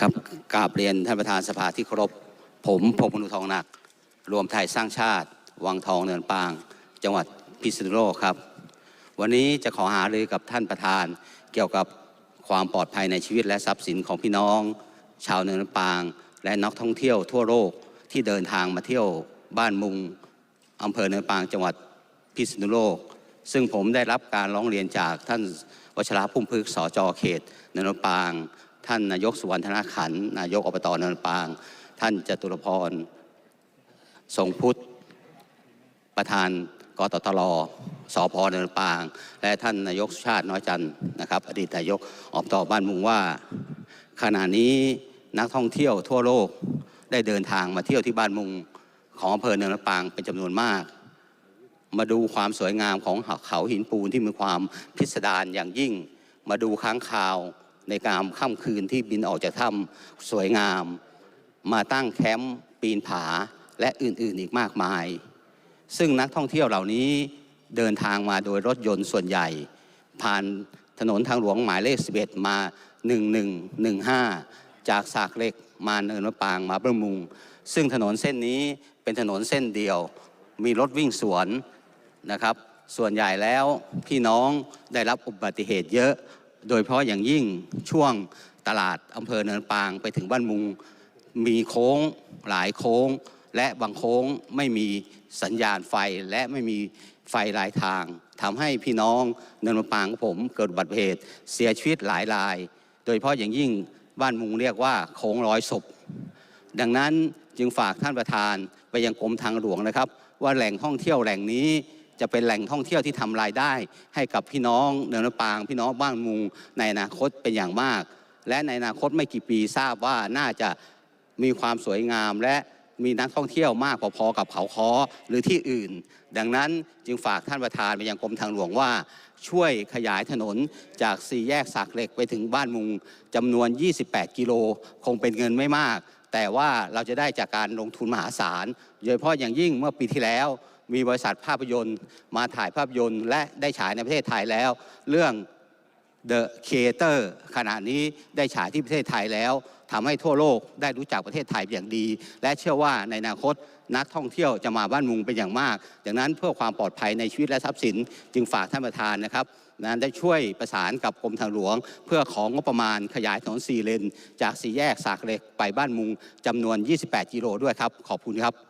ครับกราบเรียนท่านประธานสภาที่เคารพผมพงษ์พนุทองหนัก รวมไทยสร้างชาติ วังทองเนินปาง จังหวัดพิษณุโลกครับ วันนี้จะขอหารือกับท่านประธานเกี่ยวกับความปลอดภัยในชีวิตและทรัพย์สินของพี่น้อง ชาวเนินปาง และนักท่องเที่ยวทั่วโลกที่เดินทางมาเที่ยวบ้านมุงอำเภอเนินปางจังหวัดพิษณุโลก ซึ่งผมได้รับการร้องเรียนจากท่านวชราพุ่มพึกษ์สจเขตเนินปาง ท่านนายกสุวรรณธนาขัน นายกอบตเนินปาง ท่านจตุรพรทรงพุทธ ประธานกตตลสพเนินปาง และท่านนายกชาติน้อยจันทร์นะครับ อดีตนายกอบตบ้านมุงว่า ขณะนี้นักท่องเที่ยวทั่วโลกได้เดินทางมาเที่ยวที่บ้านมุงของอำเภอเนินปางเป็นจำนวนมาก มาดูความสวยงามของเขาหินปูนที่มีความพิสดารอย่างยิ่ง มาดูค้างคาว ในการค่ำคืนที่บินออกจากถ้ำสวยงาม มาตั้งแคมป์ปีนผาและอื่นๆอีกมากมาย ซึ่งนักท่องเที่ยวเหล่านี้เดินทางมาโดยรถยนต์ส่วนใหญ่ ผ่านถนนทางหลวงหมายเลข 11 มา 1115 จากสากเหล็กมาเนินมะปางมาประมุง ซึ่งถนนเส้นนี้เป็นถนนเส้นเดียว มีรถวิ่งสวนนะครับ ส่วนใหญ่แล้วพี่น้องได้รับอุบัติเหตุเยอะ โดยเฉพาะอย่างยิ่งช่วงตลาดอำเภอเนินปางไปถึงบ้านมุง มีโค้งหลายโค้ง และบางโค้งไม่มีสัญญาณไฟและไม่มีไฟหลายทางทำให้พี่น้องเนินมปางของผมเกิดอุบัติเหตุเสียชีวิตหลายราย โดยเฉพาะอย่างยิ่งบ้านมุงเรียกว่าโค้งร้อยศพ ดังนั้นจึงฝากท่านประธานไปยังกรมทางหลวงนะครับ ว่าแหล่งท่องเที่ยวแหล่งนี้ จะเป็นแหล่งท่องเที่ยวที่ทำรายได้ ให้กับพี่น้องเนินปาง พี่น้องบ้านมุงในอนาคตเป็นอย่างมาก และในอนาคตไม่กี่ปีทราบว่าน่าจะมีความสวยงามและมีนักท่องเที่ยวมากพอๆกับเขาคอหรือที่อื่น ดังนั้นจึงฝากท่านประธานไปยังกรมทางหลวงว่า ช่วยขยายถนนจากสี่แยกสากเหล็กไปถึงบ้านมุงจำนวน 28 กิโลคงเป็นเงินไม่มาก แต่ว่าเราจะได้จากการลงทุนมหาศาลโดยเฉพาะอย่างยิ่งเมื่อปีที่แล้ว มีบริษัทภาพยนตร์ มาถ่ายภาพยนตร์ และได้ฉายในประเทศไทยแล้ว เรื่อง The Creator ขณะนี้ได้ฉายที่ประเทศไทยแล้วทำให้ทั่วโลกได้รู้จักประเทศไทยเป็นอย่างดี และเชื่อว่าในอนาคตนักท่องเที่ยวจะมาบ้านมุงเป็นอย่างมาก ดังนั้นเพื่อความปลอดภัยในชีวิตและทรัพย์สิน จึงฝากท่านประธานนะครับนั้นได้ช่วยประสานกับกรมทางหลวง เพื่อของงบประมาณขยายถนนสี่เลน จากสี่แยกสากเหล็กไปบ้านมุงจำนวน 28 กิโลด้วยครับ ขอบคุณครับ